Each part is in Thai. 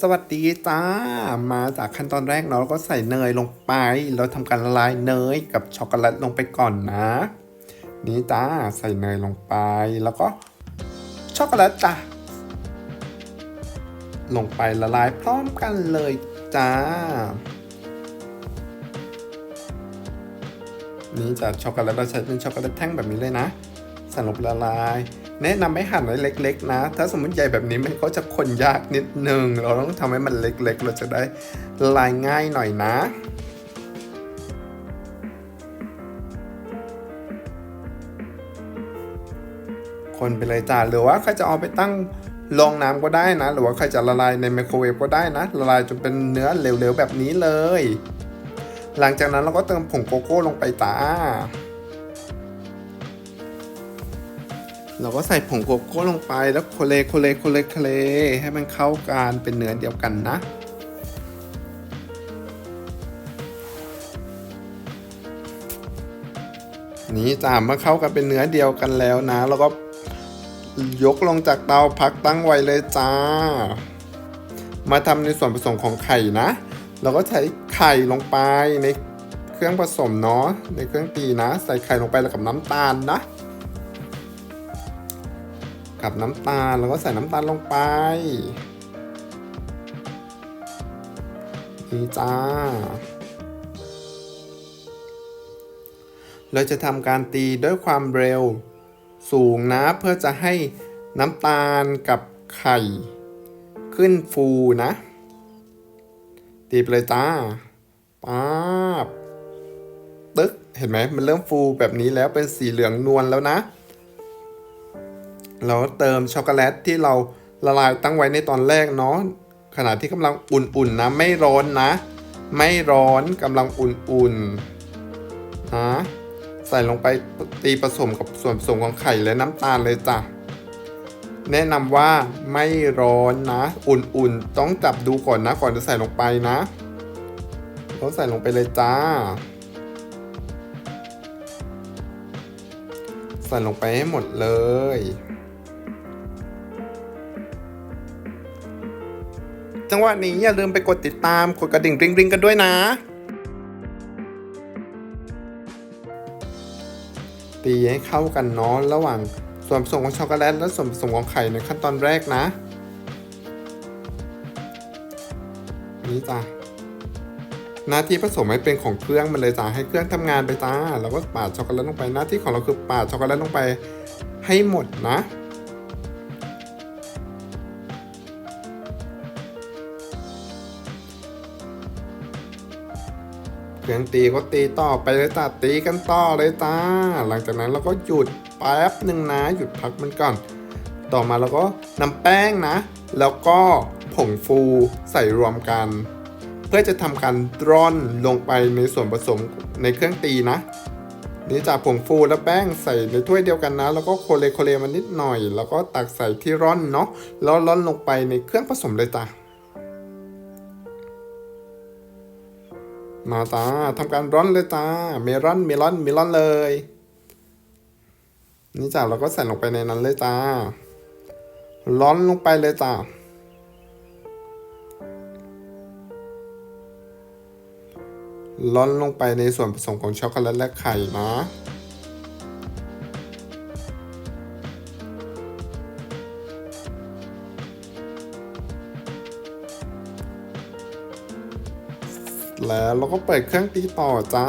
สวัสดีจ้า มาจากขั้นตอนแรกเนาะเราก็ใส่เนยลงไปเราทำการละลายเนยกับช็อกโกแลตลงไปก่อนนะ นี่จ้าใส่เนยลงไปแล้วก็ช็อกโกแลตจ้าลงไปละลายพร้อมกันเลยจ้า นี่จะช็อกโกแลตเราใช้เป็นช็อกโกแลตแท่งแบบนี้เลยนะใส่ลงไปละลาย แนะนำให้หั่นไว้เล็ก ๆ นะ ถ้าสมมติใหญ่แบบนี้มันก็จะคนยากนิดนึง เราต้องทำให้มันเล็ก ๆ เราจะได้ละลายง่ายหน่อยนะคนไปเลยจ้าหรือว่าใครจะเอาไปตั้งรองน้ำก็ได้นะ หรือว่าใครจะละลายในไมโครเวฟก็ได้นะ ละลายจนเป็นเนื้อเหลวๆแบบนี้เลย หลังจากนั้นเราก็เติมผงโกโก้ลงไปจ้า เราก็ใส่ผงโกโก้ลงไปแล้วโคเลโคเลโคเลโคเลให้มันเข้ากันเป็นเนื้อเดียวกันนะ นี่จ้ามื่อเข้ากันเป็นเนื้อเดียวกันแล้วนะ แล้วก็ยกลงจากเตาพักตั้งไว้เลยจ้า มาทำในส่วนผสมของไข่นะ เราก็ใช้ไข่ลงไปในเครื่องผสมเนาะในเครื่องตีนะ ใส่ไข่ลงไปแล้วกับน้ำตาลนะ กับน้ำตาลแล้วก็ใส่น้ำตาลลงไปนี่จ้า เราจะทำการตีด้วยความเร็วสูงนะ เพื่อจะให้น้ำตาลกับไข่ ขึ้นฟูนะ ตีไปเลยจ้าป๊าบตึ๊กเห็นไหมมันเริ่มฟูแบบนี้แล้วเป็นสีเหลืองนวลแล้วนะ เราเติมช็อกโกแลตที่เราละลายตั้งไว้ในตอนแรกเนาะขณะที่กำลังอุ่นๆนะไม่ร้อนนะ ไม่ร้อนกำลังอุ่นๆนะใส่ลงไปตีผสมกับส่วนผสมของไข่และน้ำตาลเลยจ้ะแนะนำว่าไม่ร้อนนะ อุ่นๆ ต้องจับดูก่อนนะก่อนจะใส่ลงไปนะเราใส่ลงไปเลยจ้า ใส่ลงไปให้หมดเลย จังหวะนี้อย่าลืมไปกดติดตามกดกระดิ่งริงริงกันด้วยนะ ตีให้เข้ากันเนาะระหว่างส่วนผสมของช็อกโกแลตและส่วนผสมของไข่ในขั้นตอนแรกนะ นี่จ้ะหน้าที่ผสมให้เป็นของเครื่องมันเลยจ้ะให้เครื่องทำงานไปจ้าแล้วก็ปาดช็อกโกแลตลงไปหน้าที่ของเราคือปาดช็อกโกแลตลงไปให้หมดนะ เครื่องตีก็ตีต่อไปเลยจ้าตีกันต่อเลยจ้าหลังจากนั้นเราก็หยุดแป๊บหนึ่งนะ หยุดพักมันก่อน ต่อมาเราก็นำแป้งนะ แล้วก็ผงฟูใส่รวมกัน เพื่อจะทำการร่อนลงไปในส่วนผสมในเครื่องตีนะนี่จากผงฟูและแป้งใส่ในถ้วยเดียวกันนะ แล้วก็โคเลโคเลมันนิดหน่อย แล้วก็ตักใส่ที่ร่อนเนาะแล้วร่อนลงไปในเครื่องผสมเลยจ้ะ มาตาทำการร่อนเลยตา เมลอนเมลอนเมลอนเลย นี่จ้าเราก็ใส่ลงไปในนั้นเลยตา ร้อนลงไปเลยจ้าร้อนลงไปในส่วนผสมของช็อกโกแลตและไข่นะ แล้วเราก็เปิดเครื่องตีต่อจ้า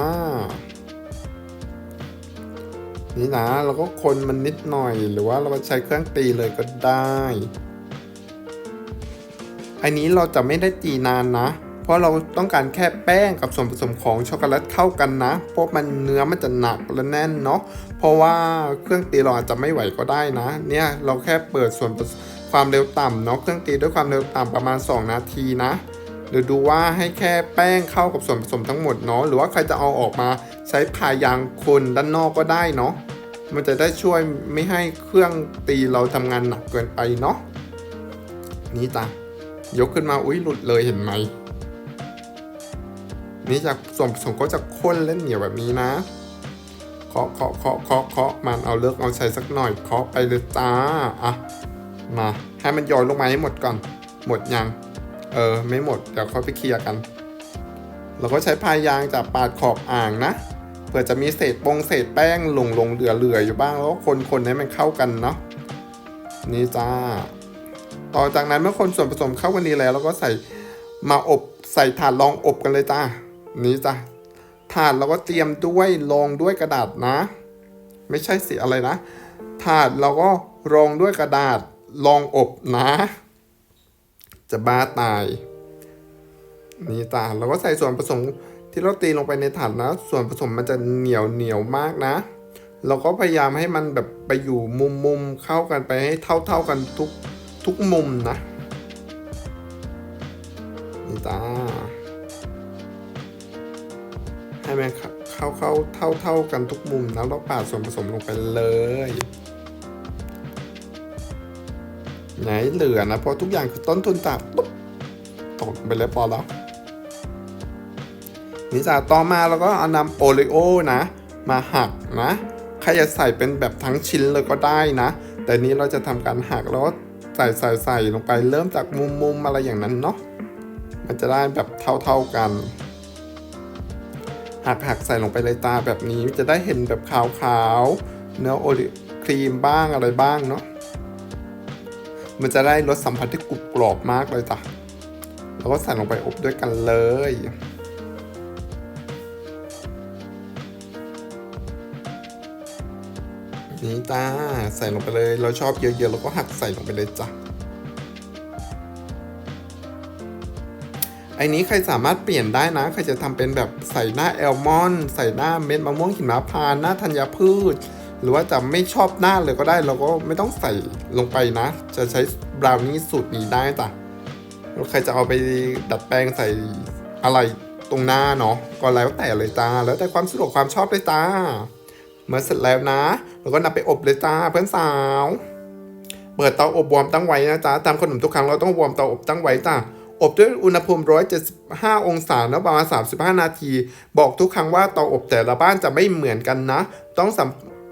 นี่นะเราก็คนมันนิดหน่อยหรือว่าเราใช้เครื่องตีเลยก็ได้ อันนี้เราจะไม่ได้ตีนานนะ เพราะเราต้องการแค่แป้งกับส่วนผสมของช็อกโกแลตเข้ากันนะ เพราะมันเนื้อมันจะหนักและแน่นเนาะ เพราะว่าเครื่องตีเราอาจจะไม่ไหวก็ได้นะ เนี่ยเราแค่เปิดส่วนผสมความเร็วต่ำเนาะเครื่องตีด้วยความเร็วต่ำประมาณ 2 นาทีนะ หรือดูว่าให้แค่แป้งเข้ากับส่วนผสมทั้งหมดเนาะหรือว่าใครจะเอาออกมาใช้พายางคนด้านนอกก็ได้เนาะมันจะได้ช่วยไม่ให้เครื่องตีเราทำงานหนักเกินไปเนาะนี่จ้ะยกขึ้นมาอุ้ยหลุดเลยเห็นไหมนี่จากส่วนผสมก็จะข้นและเหนียวแบบนี้นะเคาะเคาะเคาะเคาะเคาะมันเอาเลิกเอาใช้สักหน่อยเคาะไปเลยจ้าอะมาให้มันย้อยลงมาให้หมดก่อน หมดยัง เออ ไม่หมด เดี๋ยวค่อยไปเคลียร์กัน เราก็ใช้พายยางจากปาดขอบอ่างนะ เผื่อจะมีเศษปงเศษแป้งหลงลงเหลือเหลืออยู่บ้างแล้วก็คนคนให้มันเข้ากันเนาะ นี่จ้า ต่อจากนั้นเมื่อคนส่วนผสมเข้ากันดีแล้วเราก็ใส่มาอบใส่ถาดรองอบกันเลยจ้า นี่จ้าถาดเราก็เตรียมด้วยรองด้วยกระดาษนะ ไม่ใช่สิอะไรนะ ถาดเราก็รองด้วยกระดาษรองอบนะ จะบ้าตาย นี่จ้าเราก็ใส่ส่วนผสมที่เราตีลงไปในถาดนะ ส่วนผสมมันจะเหนียวเหนียวมากนะ เราก็พยายามให้มันแบบไปอยู่มุมมุมเข้ากันไปให้เท่าเท่ากันทุกทุกมุมนะนี่จ้าให้มันเข้าเข้าเท่าเท่ากันทุกมุมนะแล้วปาดส่วนผสมลงไปเลย ไหนเหลือนะ เพราะทุกอย่างคือต้นทุนจากปุ๊บตกไปเลยพอแล้วนี่จ้าต่อมาเราก็เอานำโอริโอนะ มาหักนะใครจะใส่เป็นแบบทั้งชิ้นเลยก็ได้นะ แต่นี้เราจะทำการหักแล้วใส่ใส่ใส่ลงไปเริ่มจากมุมมุมอะไรอย่างนั้นเนาะมันจะได้แบบเท่าๆกันหักหักใส่ลงไปเลยตาแบบนี้จะได้เห็นแบบขาวๆเนื้อโอริครีมบ้างอะไรบ้างเนาะ มันจะได้รสสัมผัสที่กรุบกรอบมากเลยจ้ะแล้วก็ใส่ลงไปอบด้วยกันเลยนี่จ้าใส่ลงไปเลยเราชอบเยอะๆเราก็หักใส่ลงไปเลยจ้ะไอ้นี้ใครสามารถเปลี่ยนได้นะ ใครจะทำเป็นแบบใส่หน้าแอลมอน ใส่หน้าเม็ดมะม่วงหิมะพานหน้าธัญพืช หรือว่าจะไม่ชอบหน้าเลยก็ได้ เราก็ไม่ต้องใส่ลงไปนะ จะใช้บราวนี่สูตรนี้ได้จ้ะแล้วใครจะเอาไปดัดแปลงใส่อะไรตรงหน้าเนาะก็แล้วแต่เลยจ้า แล้วแต่ความสะดวกความชอบเลยจ้า เมื่อเสร็จแล้วนะเราก็นำไปอบเลยจ้าเพื่อนสาว เปิดเตาอบวอร์มตั้งไว้นะจ๊ะตามขนมทุกครั้งเราต้องวอร์มเตาอบตั้งไว้จ้าอบด้วยอุณหภูมิ 175 องศานะประมาณ 35 นาที บอกทุกครั้งว่าเตาอบแต่ละบ้านจะไม่เหมือนกันนะ ต้องสัม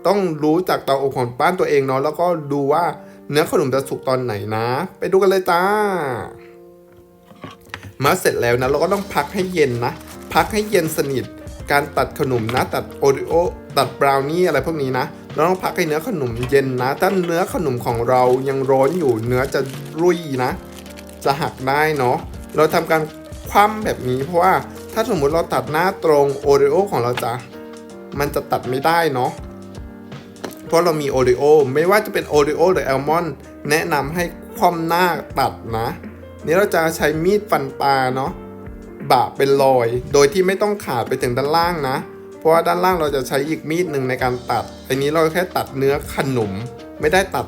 ต้องรู้จากเตาอบของบ้านตัวเองเนาะแล้วก็ดูว่าเนื้อขนมจะสุกตอนไหนนะ ไปดูกันเลยจ้า มาเสร็จแล้วนะ เราก็ต้องพักให้เย็นนะ พักให้เย็นสนิท การตัดขนมนะ ตัดโอริโอตัดบราวนี่อะไรพวกนี้นะเราต้องพักให้เนื้อขนมเย็นนะถ้าเนื้อขนมของเรายังร้อนอยู่เนื้อจะรุ่ยนะ จะหักได้เนาะเราทำการคว่ำแบบนี้เพราะว่าถ้าสมมุติเราตัดหน้าตรงโอริโอของเราจะมันจะตัดไม่ได้เนาะ ราะเรามีโอริโอไม่ว่าจะเป็นโอริโอหรือแอลมอนด์แนะนำให้คว่ำหน้าตัดนะ นี่เราจะใช้มีดฟันปลาเนาะบะเป็นรอย โดยที่ไม่ต้องขาดไปถึงด้านล่างนะ เพราะว่าด้านล่างเราจะใช้อีกมีดหนึ่งในการตัด อันนี้เราแค่ตัดเนื้อขนมไม่ได้ตัด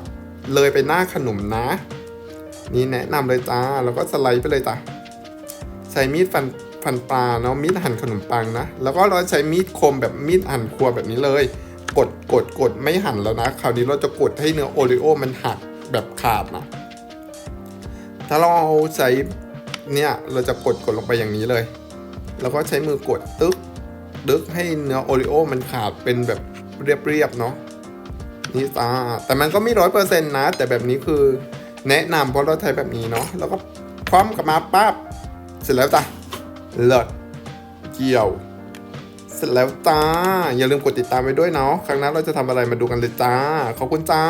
เลยไปหน้าขนมนะ นี่แนะนำเลยจ้า แล้วก็สไลด์ไปเลยจ้ะ ใช้มีดฟันฟันปลาเนาะมีดหั่นขนมปังนะ แล้วก็เราใช้มีดคมแบบมีดหั่นครัวแบบนี้เลย กดกดกดไม่หั่นแล้วนะ คราวนี้เราจะกดให้เนื้อโอริโอมันหักแบบขาดนะ ถ้าเราใช้เนี่ยเราจะกดกดลงไปอย่างนี้เลย แล้วก็ใช้มือกดตึ๊กตึ๊กให้เนื้อโอริโอมันขาดเป็นแบบเรียบๆเนาะนี่ตาแต่มันก็ไม่ร้อยเปอร์เซ็นต์นะ แต่แบบนี้คือแนะนำเพราะเราใช้แบบนี้เนาะแล้วก็คว่ำกลับมาปั๊บเสร็จแล้วจ้ะเลิศเกี่ยว เสร็จแล้วจ้า อย่าลืมกดติดตามไว้ด้วยเนาะ ครั้งหน้าเราจะทำอะไรมาดูกันเลยจ้า ขอบคุณจ้า